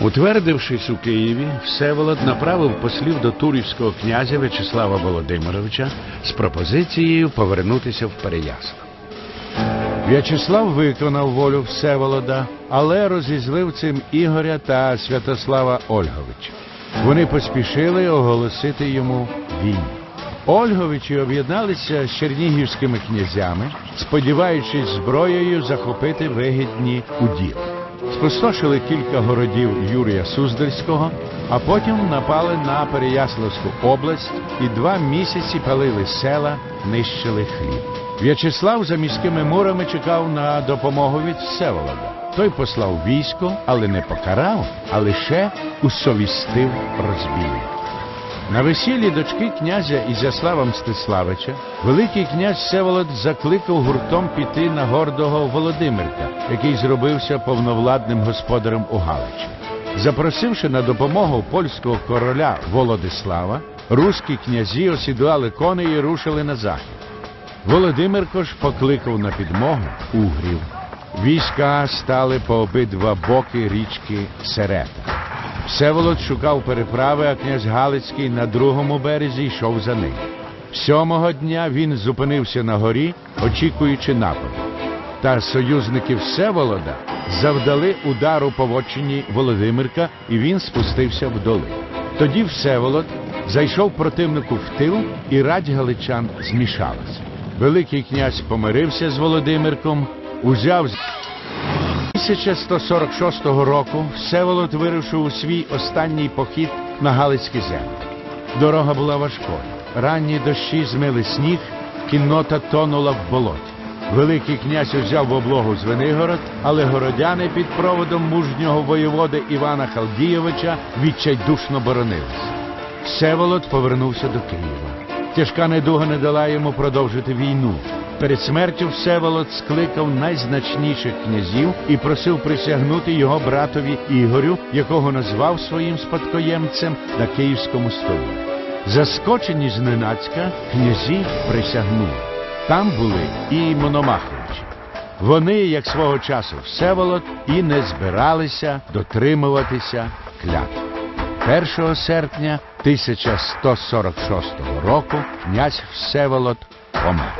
Утвердившись у Києві, Всеволод направив послів до турівського князя В'ячеслава Володимировича з пропозицією повернутися в Переяслав. В'ячеслав виконав волю Всеволода, але розізлив цим Ігоря та Святослава Ольговича. Вони поспішили оголосити йому війну. Ольговичі об'єдналися з чернігівськими князями, сподіваючись зброєю захопити вигідні уділи. Спустошили кілька городів Юрія Суздальського, а потім напали на Переяславську область і два місяці палили села, нищили хліб. В'ячеслав за міськими мурами чекав на допомогу від Всеволода. Той послав військо, але не покарав, а лише усовістив розбійник. На весіллі дочки князя Ізяслава Мстиславича Великий князь Всеволод закликав гуртом піти на гордого Володимирка, який зробився повновладним господарем у Галичі. Запросивши на допомогу польського короля Володислава, руські князі осідлали коней і рушили на захід. Володимирко ж покликав на підмогу угрів. Війська стали по обидва боки річки Серета. Всеволод шукав переправи, а князь Галицький на другому березі йшов за ним. Сьомого дня він зупинився на горі, очікуючи нападу. Та союзники Всеволода завдали удару по вотчині Володимирка, і він спустився в долину. Тоді Всеволод зайшов противнику в тил, і радь галичан змішалася. Великий князь помирився з Володимирком, узяв 1146 року Всеволод вирушив у свій останній похід на Галицькі землі. Дорога була важкою. Ранні дощі змили сніг, кіннота тонула в болоті. Великий князь узяв в облогу Звенигород, але городяни під проводом мужнього воєводи Івана Халдійовича відчайдушно боронилися. Всеволод повернувся до Києва. Тяжка недуга не дала йому продовжити війну. Перед смертю Всеволод скликав найзначніших князів і просив присягнути його братові Ігорю, якого назвав своїм спадкоємцем на київському столі. Заскочені зненацька, князі присягнули. Там були і Мономаховичі. Вони, як свого часу Всеволод, і не збиралися дотримуватися клятв. 1 серпня 1146 року князь Всеволод помер.